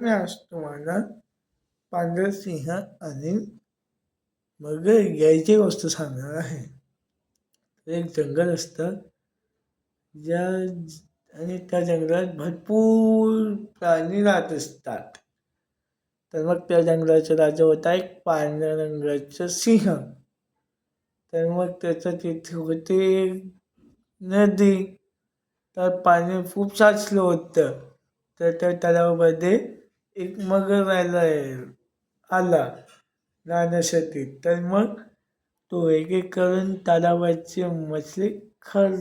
मी आज तुम्हाला पांढरा सिंह आणि मगर यायची गोष्ट सांगणार आहे. एक जंगल असतं. ज्या आणि त्या जंगलात भरपूर प्राणी राहत असतात. तर मग त्या जंगलाचा राजा होता एक पांढऱ्या रंगाचा सिंह. तर मग त्याचं तिथे होते नदी. तर पाणी खूप साचलं होतं. तर त्या तलावामध्ये एक मगर राहायला आला राहण्यासाठी तर मग तो एक एक करून तलावाची मछली खर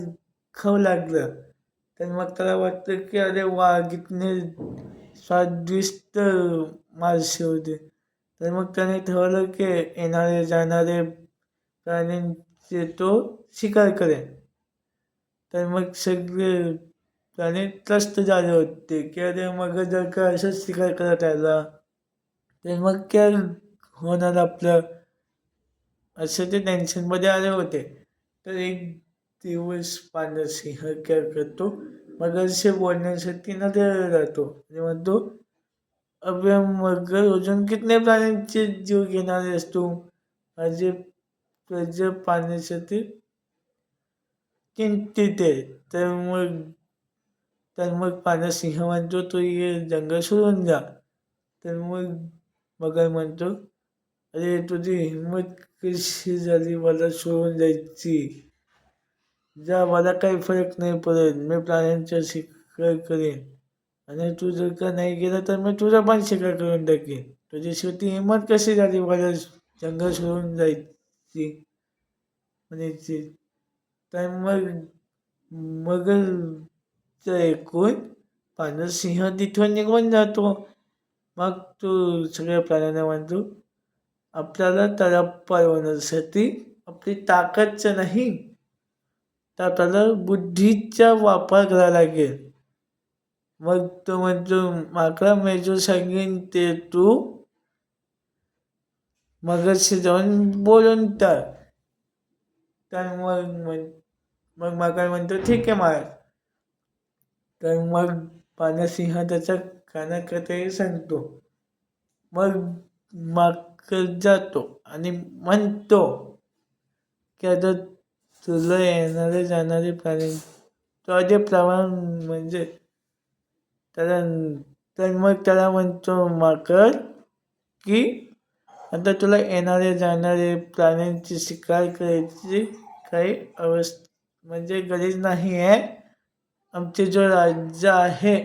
खाऊ लागलं. तर मग त्याला वाटतं की अरे वा कितने स्वादिष्ट मासे होते. तर मग त्याने ठरवलं की येणारे जाणारे प्राण्यांचे तो शिकार करेल. तर मग सगळे त्याने त्रस्त झाले होते. की अरे मग जर का असंच शिकार करत त्याला तर मग काय होणार आपलं? असं ते टेन्शनमध्ये आले होते. तर एक दिवस पांढरसिंह काय करतो? मगरशी बोलण्यासाठी नदीला जातो आणि म्हणतो अबे मगर अजून कितने प्राण्यांचे जीव घेणार आहेस तू? माझे प्रज पाण्यासाठी किंचित आहे तर मग तर मग पाण्यात सिंह म्हणतो तू ये जंगल सोडून जा. तर मग मगर म्हणतो अरे तुझी हिंमत कशी झाली मला सोडून जायची जा मला काही फरक नाही पडत. मी प्राण्यांचा शिकार करेन. आणि तू जर का नाही गेला तर मी तुझा पण शिकार करून टाकेन. तुझी शेवटी हिंमत कशी झाली मला जंगल सोडून जायची? म्हणायची. तर मग मगर तर ऐकून पांढरा सिंह तिथून निघून जातो. मग तो सगळ्या प्राण्यांना म्हणतो आपल्याला त्याला परवण्यासाठी आपली ताकदच नाही. तर आपल्याला बुद्धीचा वापर करावा लागेल. मग तो म्हणतो माकडा मी जो सांगेन ते तू मगशी जाऊन बोलून टाक. तर मग म्हण मग मगर म्हणतो ठीक आहे महाराज. तर मग पानसिंह त्याच्या कानाकडे सांगतो. मग माग जातो आणि म्हणतो की आता तुला येणारे जाणारे प्राणी तो प्रमाण म्हणजे त्याला तर मग त्याला म्हणतो माकड की आता तुला येणारे जाणारे प्राण्यांची शिकार करायची काही अवस्था म्हणजे गरज नाही आहे. आमचे जो राजा आहे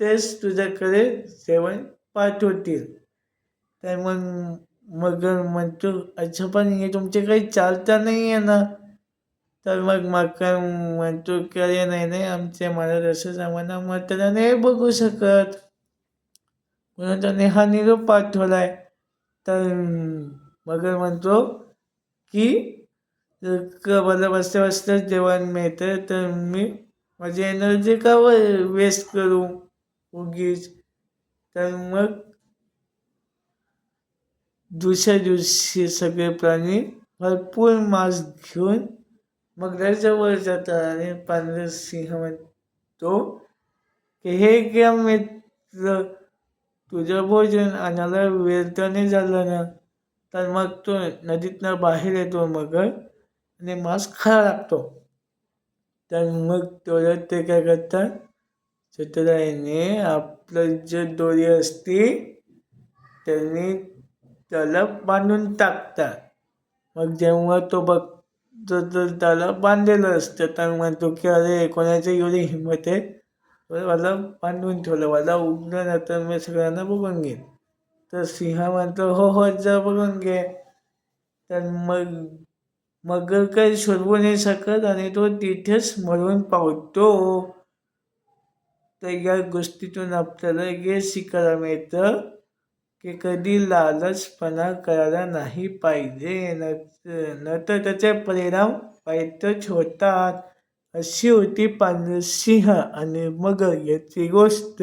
तेच तुझ्याकडे जेवण पाठवतील. तर मग मगर म्हणतो अच्छा पण हे तुमचे काही चालता नाही आहे ना. तर मग मकर म्हणतो की अरे नाही नाही आमचे मला तसंच आम्हाला मात्र नाही बघू शकत. म्हणून त्याने हा निरोप पाठवला आहे तर मगर म्हणतो की जर मला बसल्या जेवण मिळतं तर मी माझी एनर्जी का वेस्ट करू उगीच? तर मग दुसऱ्या दिवशी सगळे प्राणी भरपूर मांस घेऊन मगराजवळ जातात आणि पांढर सिंह म्हणतो की हे घ्या मित्र तुझं भोजन आणायला वेळताने झालं ना? तर मग तो नदीतनं बाहेर येतो मगर आणि मांस खायला लागतो. तर मग तेवढ्यात ते काय करतात? चित्राईने आपलं जे दोरी असते त्यांनी त्याला बांधून टाकतात. मग जेव्हा तो बघ तर त्याला बांधलेलं असतं तर म्हणतो की अरे कोणाची एवढी हिंमत आहे? मला बांधून ठेवलं मला उठलं ना तर मी सगळ्यांना बघून घेईन. तर सिंह म्हणतो हो हो जा बघून घे. तर मग मगर काही शोधवू नाही शकत आणि तो तिथेच मरून पावतो. तर या गोष्टीतून आपल्याला हे शिकायला मिळतं की कधी लालचपणा करायला नाही पाहिजे. न नंतर तर त्याचे परिणाम वाईटच होतात. अशी होती सिंह आणि मगर याची गोष्ट.